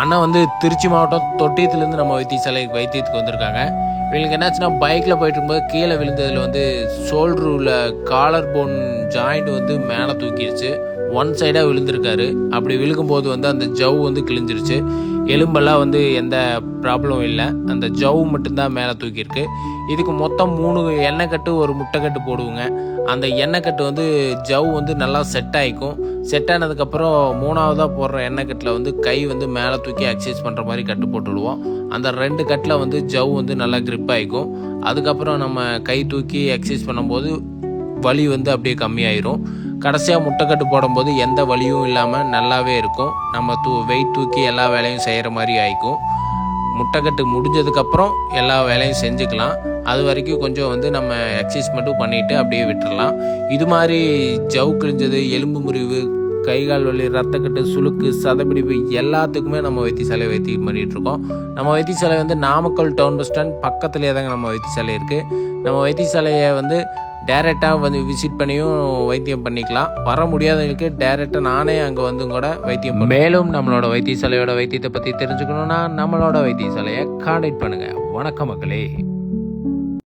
அண்ணா வந்து திருச்சி மாவட்டம் தொட்டியத்துலேருந்து நம்ம வைத்தியசாலை வைத்தியத்துக்கு வந்திருக்காங்க. இவங்களுக்கு என்னாச்சுன்னா பைக்கில் போயிட்டு இருக்கும்போது கீழே விழுந்ததில் வந்து ஷோல்டரில் காலர் போன் ஜாயிண்ட் வந்து மேலே தூக்கிடுச்சு. ஒன் சைடாக விழுந்திருக்காரு. அப்படி விழுகும்போது வந்து அந்த ஜவ் வந்து கிழிஞ்சிருச்சு. எலும்பெல்லாம் வந்து எந்த ப்ராப்ளமும் இல்லை. அந்த ஜவ் மட்டும்தான் மேலே தூக்கியிருக்கு. இதுக்கு மொத்தம் மூணு எண்ணெய் கட்டு ஒரு முட்டை கட்டு போடுவோங்க. அந்த எண்ணெய் கட்டு வந்து ஜவ் வந்து நல்லா செட் ஆகிக்கும் செட் ஆனதுக்கப்புறம் மூணாவதாக போடுற எண்ணெய் கட்டில் வந்து கை வந்து மேலே தூக்கி எக்ஸசைஸ் பண்ணுற மாதிரி கட்டு போட்டு விடுவோம் அந்த ரெண்டு கட்டில் வந்து ஜவ் வந்து நல்லா grip ஆகிக்கும் அதுக்கப்புறம் நம்ம கை தூக்கி எக்ஸசைஸ் பண்ணும்போது வலி வந்து அப்படியே கம்மியாயிரும். கடைசியாக முட்டைக்கட்டு போடும்போது எந்த வலியும் இல்லாமல் நல்லாவே இருக்கும். நம்ம தூ வெயிட் தூக்கி எல்லா வேலையும் செய்கிற மாதிரி ஆயிக்கும். முட்டைக்கட்டு முடிஞ்சதுக்கப்புறம் எல்லா வேலையும் செஞ்சுக்கலாம். அது வரைக்கும் கொஞ்சம் வந்து நம்ம எக்ஸசைஸ் மட்டும் பண்ணிவிட்டு அப்படியே விட்டுறலாம். இது மாதிரி ஜவு கிழிஞ்சது எலும்பு முறிவு கை கால் வலி ரத்தக்கட்டு சுளுக்கு சதப்பிடிப்பு எல்லாத்துக்குமே நம்ம வைத்தியசாலை வைத்தியம் பண்ணிகிட்ருக்கோம். நம்ம வைத்தியசாலை வந்து நாமக்கல் டவுன் பஸ் ஸ்டாண்ட் பக்கத்துலேயே தாங்க நம்ம வைத்தியசாலை இருக்குது நம்ம வைத்தியசாலையை வந்து டேரெக்டாக வந்து விசிட் பண்ணியும் வைத்தியம் பண்ணிக்கலாம். வர முடியாதவங்களுக்கு டேரெக்டாக நானே அங்கே வந்து கூட வைத்தியம் மேலும் நம்மளோட வைத்தியசாலையோட வைத்தியத்தை பற்றி தெரிஞ்சுக்கணுன்னா நம்மளோட வைத்தியசாலையை கான்டாக்ட் பண்ணுங்கள் வணக்கம் மக்களே.